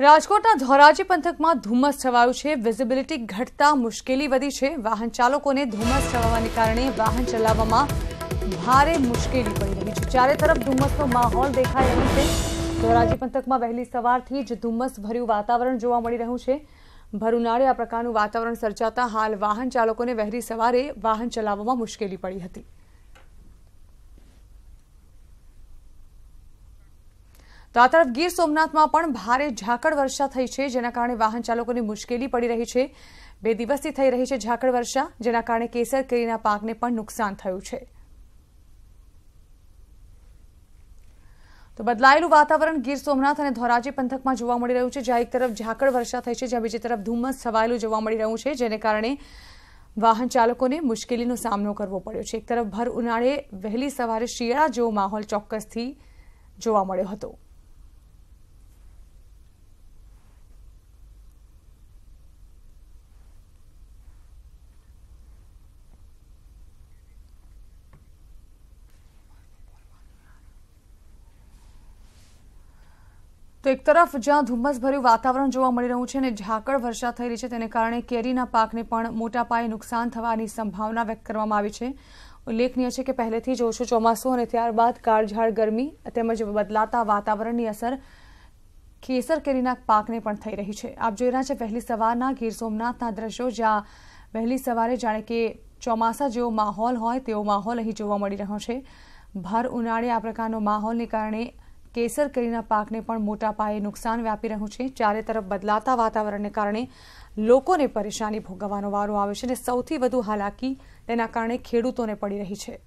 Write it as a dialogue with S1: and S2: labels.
S1: રાજકોટના ધોરાજી પંથકમાં ધુમ્મસ છવાયું છે. વિઝિબિલિટી ઘટતા મુશ્કેલી વધી છે. વાહન ચાલકોને ધુમ્મસ છવાવાને કારણે વાહન ચલાવવામાં ભારે મુશ્કેલી પડી રહી છે. ચારે તરફ ધુમ્મસનો માહોલ દેખાઈ રહ્યો છે. ધોરાજી પંથકમાં વહેલી સવારથી જ ધુમ્મસ ભર્યું વાતાવરણ જોવા મળી રહ્યું છે. ભરૂનાળે આ પ્રકારનું વાતાવરણ સર્જાતા હાલ વાહન ચાલકોને વહેલી સવારે વાહન ચલાવવામાં મુશ્કેલી પડી હતી. તો આ તરફ ગીર સોમનાથમાં પણ ભારે ઝાકળ વર્ષા થઈ છે, જેના કારણે વાહન ચાલકોને મુશ્કેલી પડી રહી છે. બે દિવસથી થઈ રહી છે ઝાકળ વર્ષા, જેના કારણે કેસર કેરીના પાકને પણ નુકસાન થયું છે. તો બદલાયેલું વાતાવરણ ગીર સોમનાથ અને ધોરાજી પંથકમાં જોવા મળી રહ્યું છે, જ્યાં એક તરફ ઝાકળ વર્ષા થઈ છે, જ્યાં બીજી તરફ ધુમ્મસ છવાયેલું જોવા મળી રહ્યું છે, જેને કારણે વાહન ચાલકોને મુશ્કેલીનો સામનો કરવો પડ્યો છે. એક તરફ ભર ઉનાળે વહેલી સવારે શિયાળા જેવો માહોલ ચોક્કસથી જોવા મળ્યો હતો. તો એક તરફ જ્યાં ધુમ્મસભર્યું વાતાવરણ જોવા મળી રહ્યું છે અને ઝાકળ વર્ષા થઈ રહી છે, તેને કારણે કેરીના પાકને પણ મોટા પાયે નુકસાન થવાની સંભાવના વ્યક્ત કરવામાં આવી છે. ઉલ્લેખનીય છે કે પહેલેથી જ ઓછું ચોમાસું અને ત્યારબાદ કાળઝાળ ગરમી તેમજ બદલાતા વાતાવરણની અસર કેસર કેરીના પાકને પણ થઈ રહી છે. આપ જોઈ રહ્યા છે, વહેલી સવારના ગીર સોમનાથના દ્રશ્યો, જ્યાં વહેલી સવારે જાણે કે ચોમાસા જેવો માહોલ હોય તેવો માહોલ અહીં જોવા મળી રહ્યો છે. ભર ઉનાળે આ પ્રકારનો માહોલને કારણે કેસર કેરીના પાકને પણ મોટા પાયે નુકસાન વ્યાપી રહ્યું છે. ચારે તરફ બદલાતા વાતાવરણને કારણે લોકોને પરેશાની ભોગવવાનો વારો આવે છે અને સૌથી વધુ હાલાકી તેના કારણે ખેડૂતોને પડી રહી છે.